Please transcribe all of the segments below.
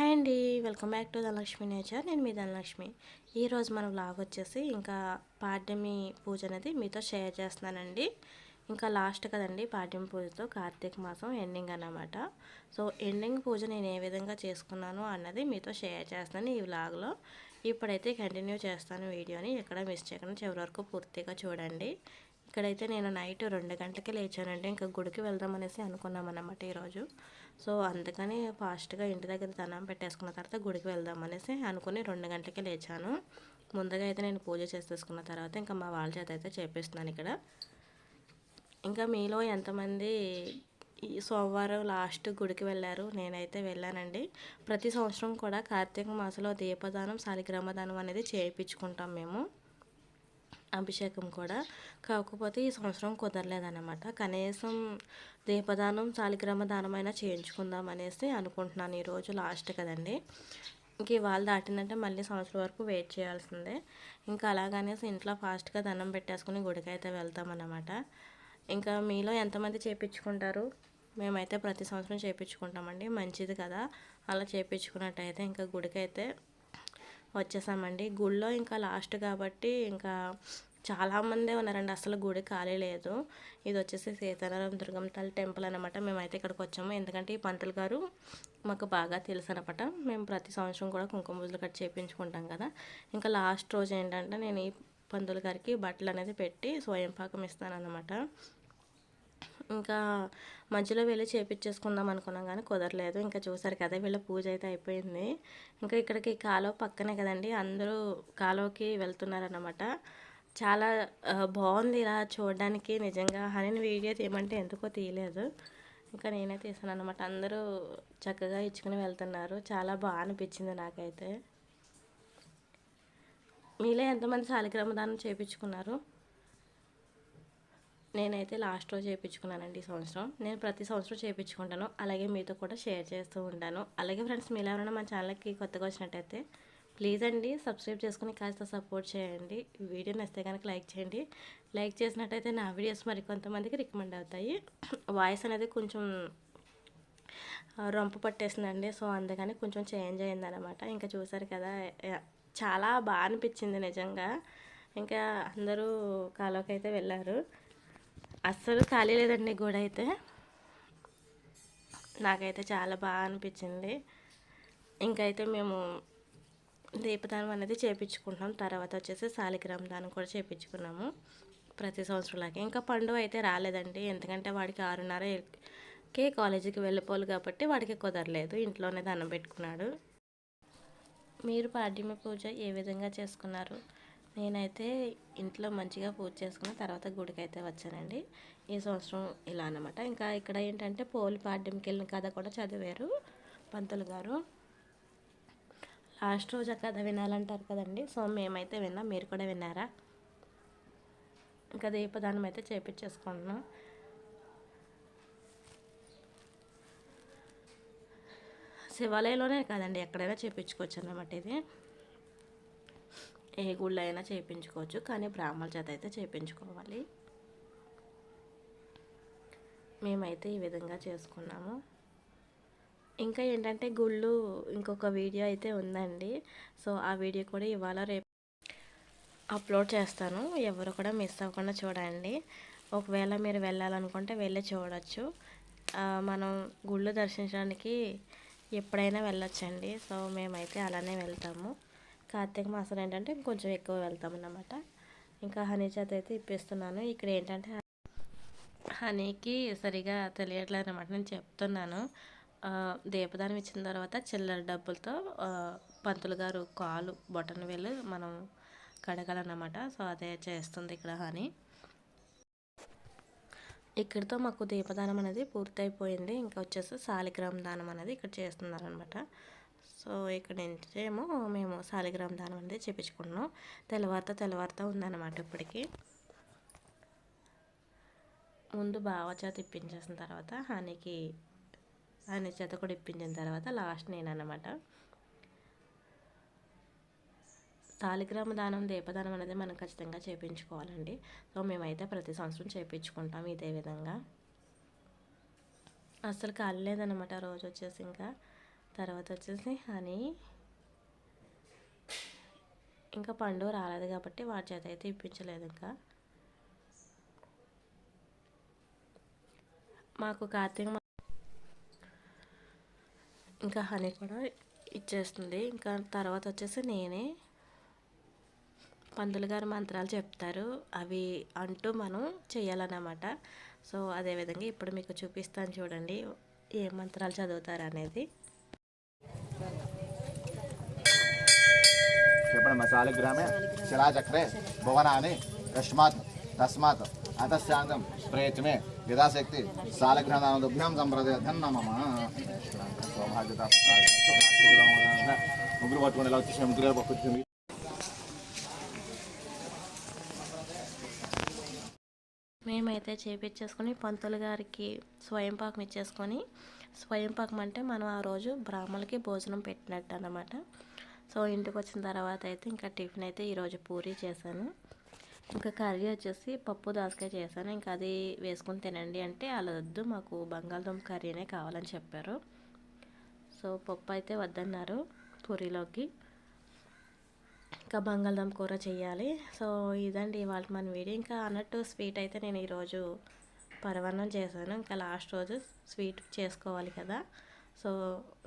Hi అండి. Welcome back to Dhanalakshmi nature. నేను మీ ధనలక్ష్మి. ఈరోజు మన వ్లాగ్ వచ్చేసి ఇంకా పాడ్యమి పూజ అనేది మీతో షేర్ చేస్తున్నానండి. ఇంకా లాస్ట్ కదండి పాడ్యమి పూజతో కార్తీక మాసం ఎండింగ్ అన్నమాట. సో ఎండింగ్ పూజ నేను ఏ విధంగా చేసుకున్నాను అన్నది మీతో షేర్ చేస్తాను ఈ వ్లాగ్లో ఇప్పుడైతే కంటిన్యూ చేస్తాను వీడియోని. ఎక్కడ మిస్ చేయకుండా చివరి వరకు పూర్తిగా చూడండి. ఇక్కడైతే నేను నైట్ రెండు గంటలకే లేచానండి. ఇంకా గుడికి వెళ్దాం అనేసి అనుకున్నాం అనమాట ఈరోజు. సో అందుకని ఫాస్ట్గా ఇంటి దగ్గర దనం పెట్టేసుకున్న తర్వాత గుడికి వెళ్దాం అనేసి అనుకుని రెండు గంటలకే లేచాను. ముందుగా అయితే నేను పూజ చేసేసుకున్న తర్వాత ఇంకా మా వాళ్ళ చేత అయితే చేపిస్తున్నాను ఇక్కడ. ఇంకా మీలో ఎంతమంది ఈ సోమవారం లాస్ట్ గుడికి వెళ్ళారు? నేనైతే వెళ్ళానండి. ప్రతి సంవత్సరం కూడా కార్తీక మాసంలో దీపదానం శాలిగ్రామదానం అనేది చేయించుకుంటాం మేము. అభిషేకం కూడా. కాకపోతే ఈ సంవత్సరం కుదరలేదన్నమాట. కనీసం దీపదానం శాలిగ్రామ దానమైనా చేయించుకుందాం అనేసి అనుకుంటున్నాను ఈరోజు లాస్ట్ కదండి. ఇంక ఇవాళ దాటిందంటే మళ్ళీ సంవత్సరం వరకు వెయిట్ చేయాల్సిందే. ఇంకా అలాగనేసి ఇంట్లో ఫాస్ట్గా దండం పెట్టేసుకుని గుడికి అయితే వెళ్తామన్నమాట. ఇంకా మీలో ఎంతమంది చేయించుకుంటారు మేమైతే ప్రతి సంవత్సరం చేయించుకుంటామండి మంచిది కదా. అలా చేయించుకున్నట్టయితే ఇంకా గుడికి అయితే వచ్చేసామండి. గుళ్ళో ఇంకా లాస్ట్ కాబట్టి ఇంకా చాలామందే ఉన్నారండి. అసలు గుడి ఖాళీ లేదు. ఇది వచ్చేసి సీతారాం దుర్గం తల్లి టెంపుల్ అనమాట మేమైతే ఇక్కడికి వచ్చాము. ఎందుకంటే ఈ పంతులు గారు మాకు బాగా తెలుసు అనమాట మేము ప్రతి సంవత్సరం కూడా కుంకుమ పూజలు కట్టి చేయించుకుంటాం కదా. ఇంకా లాస్ట్ రోజు ఏంటంటే నేను ఈ పంతులు గారికి బట్టలు అనేది పెట్టి స్వయం పాకం ఇస్తాను అనమాట ఇంకా మధ్యలో వెళ్ళి చేపించేసుకుందాం అనుకున్నాం కానీ కుదరలేదు. ఇంకా చూసారు కదా వీళ్ళ పూజ అయితే అయిపోయింది. ఇంకా ఇక్కడికి కాలువ పక్కనే కదండి. అందరూ కాలువకి వెళ్తున్నారన్నమాట. చాలా బాగుంది ఇలా చూడడానికి నిజంగా. హనీ వీడియో తీయమంటే ఎందుకో తీయలేదు. ఇంకా నేనే తీసాను అనమాట అందరూ చక్కగా ఇచ్చుకుని వెళ్తున్నారు. చాలా బాగా అనిపించింది నాకైతే. మీలో ఎంతమంది శాలిగ్రామ దానం చేయించుకున్నారు నేనైతే లాస్ట్ రోజు చేయించుకున్నానండి ఈ సంవత్సరం. నేను ప్రతి సంవత్సరం చేయించుకుంటాను. అలాగే మీతో కూడా షేర్ చేస్తూ ఉంటాను. అలాగే ఫ్రెండ్స్ మీరు ఎవరైనా మా ఛానల్కి కొత్తగా వచ్చినట్టయితే ప్లీజ్ అండి సబ్స్క్రైబ్ చేసుకుని కాస్త సపోర్ట్ చేయండి. వీడియో నచ్చితే కనుక లైక్ చేయండి. లైక్ చేసినట్టయితే నా వీడియోస్ మరి కొంతమందికి రికమెండ్ అవుతాయి. వాయిస్ అనేది కొంచెం రొంపు పట్టేసిందండి. సో అందుకని కొంచెం చేంజ్ అయిందనమాట ఇంకా చూసారు కదా చాలా బాగా అనిపించింది నిజంగా. ఇంకా అందరూ కాలోకి అయితే వెళ్ళారు. అస్సలు ఖాళీ లేదండి గుడి అయితే. నాకైతే చాలా బాగా అనిపించింది. ఇంకైతే మేము దీపదానం అనేది చేపించుకుంటున్నాం. తర్వాత వచ్చేసి శాలిగ్రామ దానం కూడా చేపించుకున్నాము ప్రతి సంవత్సరంలాగే. ఇంకా పండుగ అయితే రాలేదండి. ఎందుకంటే వాడికి ఆరున్నరకే కాలేజీకి వెళ్ళిపోవాలి కాబట్టి వాడికి కుదరలేదు. ఇంట్లోనే దండం పెట్టుకున్నాడు. మీరు పాడ్యమి పూజ ఏ విధంగా చేసుకున్నారు? నేనైతే ఇంట్లో మంచిగా పూజ చేసుకున్న తర్వాత గుడికి అయితే వచ్చానండి. ఈ సంవత్సరం ఇలా అనమాట ఇంకా ఇక్కడ ఏంటంటే పోలి పాడ్యంకి వెళ్ళిన కథ కూడా చదివారు పంతులు గారు. లాస్ట్ రోజు కథ వినాలంటారు కదండి. సో మేమైతే విన్నాం. మీరు కూడా విన్నారా? ఇంకా దీపదానం అయితే చేపించేసుకుంటున్నాం. శివాలయంలోనే కాదండి. ఎక్కడైనా చేపించుకోవచ్చు అన్నమాట ఇది. ఏ గుళ్ళు అయినా చేయించుకోవచ్చు కానీ బ్రాహ్మణ చేత అయితే చేయించుకోవాలి మేమైతే ఈ విధంగా చేసుకున్నాము. ఇంకా ఏంటంటే గుళ్ళు ఇంకొక వీడియో అయితే ఉందండి. సో ఆ వీడియో కూడా ఇవాళ రేపు అప్లోడ్ చేస్తాను. ఎవరు కూడా మిస్ అవ్వకుండా చూడండి. ఒకవేళ మీరు వెళ్ళాలనుకుంటే వెళ్ళి చూడవచ్చు మనం గుళ్ళు దర్శించడానికి ఎప్పుడైనా వెళ్ళొచ్చండి. సో మేమైతే అలానే వెళ్తాము. కార్తీక మాసం ఏంటంటే కొంచెం ఎక్కువ వెళ్తాం అన్నమాట. ఇంకా హనీ చేత అయితే ఇప్పిస్తున్నాను. ఇక్కడ ఏంటంటే హనీకి సరిగా తెలియట్లేదు అనమాట నేను చెప్తున్నాను. దీపదానం ఇచ్చిన తర్వాత చిల్లర డబ్బులతో పంతులు గారు కాలు బొటన్ వేలు మనం కడగాలన్నమాట. సో అదే చేస్తుంది ఇక్కడ హనీ. ఇక్కడితో మాకు దీపదానం అనేది పూర్తయిపోయింది. ఇంకా వచ్చేసి శాలిగ్రామ దానం అనేది ఇక్కడ చేస్తున్నారనమాట సో ఇక్కడ ఏమో మేము శాలిగ్రామ దానం అనేది చేపించుకున్నాం. తెల్లవారితో తెల్లవారితో ఉందన్నమాట ఇప్పటికి. ముందు బావ చేత ఇప్పించేసిన తర్వాత హనీకి ఆయన చేత కూడా ఇప్పించిన తర్వాత లాస్ట్ నేను అనమాట శాలిగ్రామ దానం దీపదానం అనేది మనం ఖచ్చితంగా చేయించుకోవాలండి సో మేమైతే ప్రతి సంవత్సరం చేయించుకుంటాం ఇదే విధంగా. అస్సలు కాలేదన్నమాట రోజు వచ్చేసి ఇంకా. తర్వాత వచ్చేసి హనీ. ఇంకా పండు రాలేదు కాబట్టి వాటి చేత అయితే ఇప్పించలేదు ఇంకా. మాకు కార్తీక ఇంకా హనీ కూడా ఇచ్చేస్తుంది. ఇంకా తర్వాత వచ్చేసి నేనే పంతులు గారు మంత్రాలు చెప్తారు. అవి అంటూ మనం చేయాలన్నమాట సో అదేవిధంగా ఇప్పుడు మీకు చూపిస్తాను చూడండి. ఏ మంత్రాలు చదువుతారు అనేది. చెప్పండి సాలిగ్రామే శిలాచక్రే భువనాన్ని యస్మాత్ తస్మాత్ అతశాంతం ప్రయత్నమే యథాశక్తి సాలగ్రహణానుభ్యం సంప్రదయన్ మమ సౌభాగ్యత ముగ్గురు పట్టుకుని ఇలా వచ్చేసి ముగ్గురు పట్టుకొచ్చింది మేమైతే చేపించేసుకొని పంతులు గారికి స్వయం పాకం ఇచ్చేసుకొని స్వయం పాకం అంటే మనం ఆ రోజు బ్రాహ్మణులకి భోజనం పెట్టినట్టు అన్నమాట సో ఇంటికి వచ్చిన తర్వాత అయితే ఇంకా టిఫిన్ అయితే ఈరోజు పూరీ చేశాను. ఇంకా కర్రీ వచ్చేసి పప్పు దోసకాయ చేశాను. ఇంకా అది వేసుకొని తినండి అంటే అలా వద్దు. మాకు బంగాళదుంప కర్రీనే కావాలని చెప్పారు. సో పప్పు అయితే వద్దన్నారు పూరీలోకి. ఇంకా బంగాళదుంప కూర చేయాలి. సో ఇదండి ఇవాళ మన వీడియో. ఇంకా అన్నట్టు స్వీట్ అయితే నేను ఈరోజు పరవన్నం చేశాను. ఇంకా లాస్ట్ రోజు స్వీట్ చేసుకోవాలి కదా. సో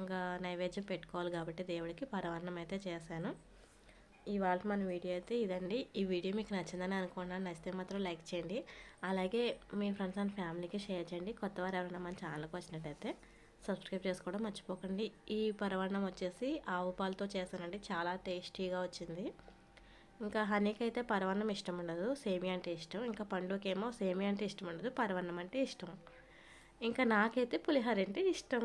ఇంకా నైవేద్యం పెట్టుకోవాలి కాబట్టి దేవుడికి పరవన్నం అయితే చేశాను. ఇవాళ మన వీడియో అయితే ఇదండి. ఈ వీడియో మీకు నచ్చిందని అనుకున్నాను నచ్చితే మాత్రం లైక్ చేయండి. అలాగే మీ ఫ్రెండ్స్ అండ్ ఫ్యామిలీకి షేర్ చేయండి. కొత్త వారు ఎవరైనా మన ఛానల్కి వచ్చినట్టయితే సబ్స్క్రైబ్ చేసుకోవడం మర్చిపోకండి. ఈ పరవన్నం వచ్చేసి ఆవు పాలతో చేశానండి. చాలా టేస్టీగా వచ్చింది. ఇంకా హనీకి అయితే పరవన్నం ఇష్టం ఉండదు. సేమియా అంటే ఇష్టం. ఇంకా పండుగకేమో సేమియా అంటే ఇష్టం ఉండదు. పరవన్నం అంటే ఇష్టం. ఇంకా నాకైతే పులిహోర అంటే ఇష్టం.